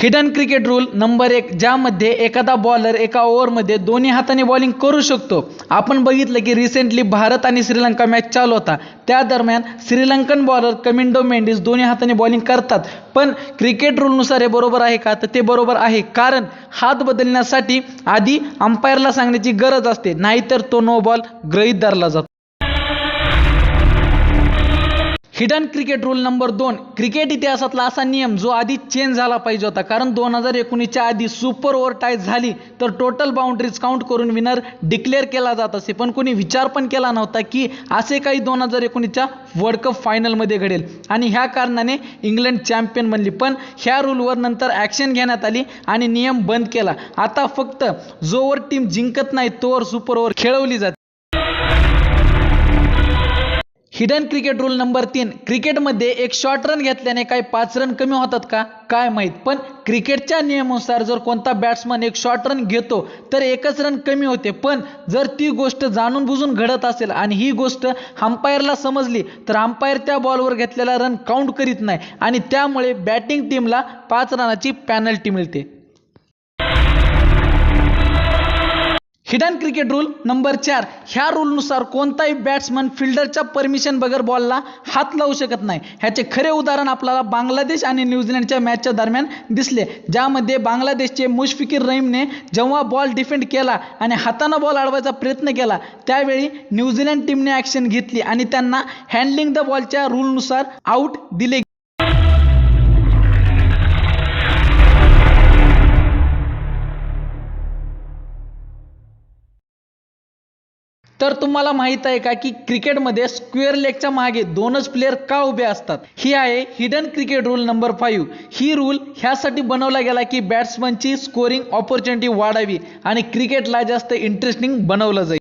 Hidden cricket rule number एक ज्यामध्ये एखादा बॉलर एका ओव्हरमध्ये दोन्ही हाताने बॉलिंग करू शकतो. आपण बघितलं की रिसेंटली भारत आणि श्रीलंका मॅच चालू होता. त्या दरम्यान श्रीलंकन बॉलर कमिंडो मेंडिस दोन्ही हाताने बॉलिंग करतात. पण क्रिकेट रूलनुसार हे बरोबर आहे का? तर ते बरोबर आहे. कारण हात बदलण्यासाठी आधी अंपायरला सांगण्याची गरज असते. नाहीतर तो नो बॉल गृहीत धरला जातो. हिडन क्रिकेट रूल नंबर दोन क्रिकेट इतिहासातला असा नियम जो आधी चेंज झाला पाहिजे होता. कारण दोन हजार एकोणीसच्या आधी सुपर ओव्हर टाय झाली तर टोटल बाउंड्रीज काउंट करून विनर डिक्लेअर केला जात असे. पण कोणी विचार पण केला नव्हता की असे काही दोन हजार एकोणीसच्या वर्ल्ड कप फायनलमध्ये घडेल. आणि ह्या कारणाने इंग्लंड चॅम्पियन बनली. पण ह्या रूलवर नंतर ॲक्शन घेण्यात आली आणि नियम बंद केला. आता फक्त जोवर टीम जिंकत नाही तोवर सुपर ओव्हर खेळवली जाते. हिडन क्रिकेट रूल नंबर तीन. क्रिकेटमध्ये एक शॉर्ट रन घेतल्याने काही पाच रन कमी होतात का? काय माहीत. पण क्रिकेटच्या नियमानुसार जर कोणता बॅट्समन एक शॉर्ट रन घेतो तर एकच रन कमी होते. पण जर ती गोष्ट जाणून बुजून घडत असेल आणि ही गोष्ट अंपायरला समजली तर अंपायर त्या बॉलवर घेतलेला रन काउंट करीत नाही. आणि त्यामुळे बॅटिंग टीमला पाच रनाची पॅनल्टी मिळते. हिडन क्रिकेट रूल नंबर चार. ह्या रूलनुसार कोणताही बॅट्समन फिल्डरच्या परमिशन बगर बॉलला हात लावू शकत नाही. ह्याचे खरे उदाहरण आपल्याला बांगलादेश आणि न्यूझीलंडच्या मॅचच्या दरम्यान दिसले. ज्यामध्ये बांगलादेशचे मुशफिकीर रहीमने जेव्हा बॉल डिफेंड केला आणि हातानं बॉल अडवायचा प्रयत्न केला त्यावेळी न्यूझीलंड टीमने ॲक्शन घेतली आणि त्यांना हँडलिंग द बॉलच्या रूलनुसार आऊट दिले तर तुम्हाला माहीत आहे का की क्रिकेटमध्ये स्क्वेअर लेगच्या मागे दोनच प्लेअर का उभे असतात? ही आहे hidden cricket rule number five ही रूल ह्यासाठी बनवला गेला की बॅट्समनची स्कोरिंग ऑपॉर्च्युनिटी वाढावी आणि क्रिकेटला जास्त इंटरेस्टिंग बनवलं जाईल.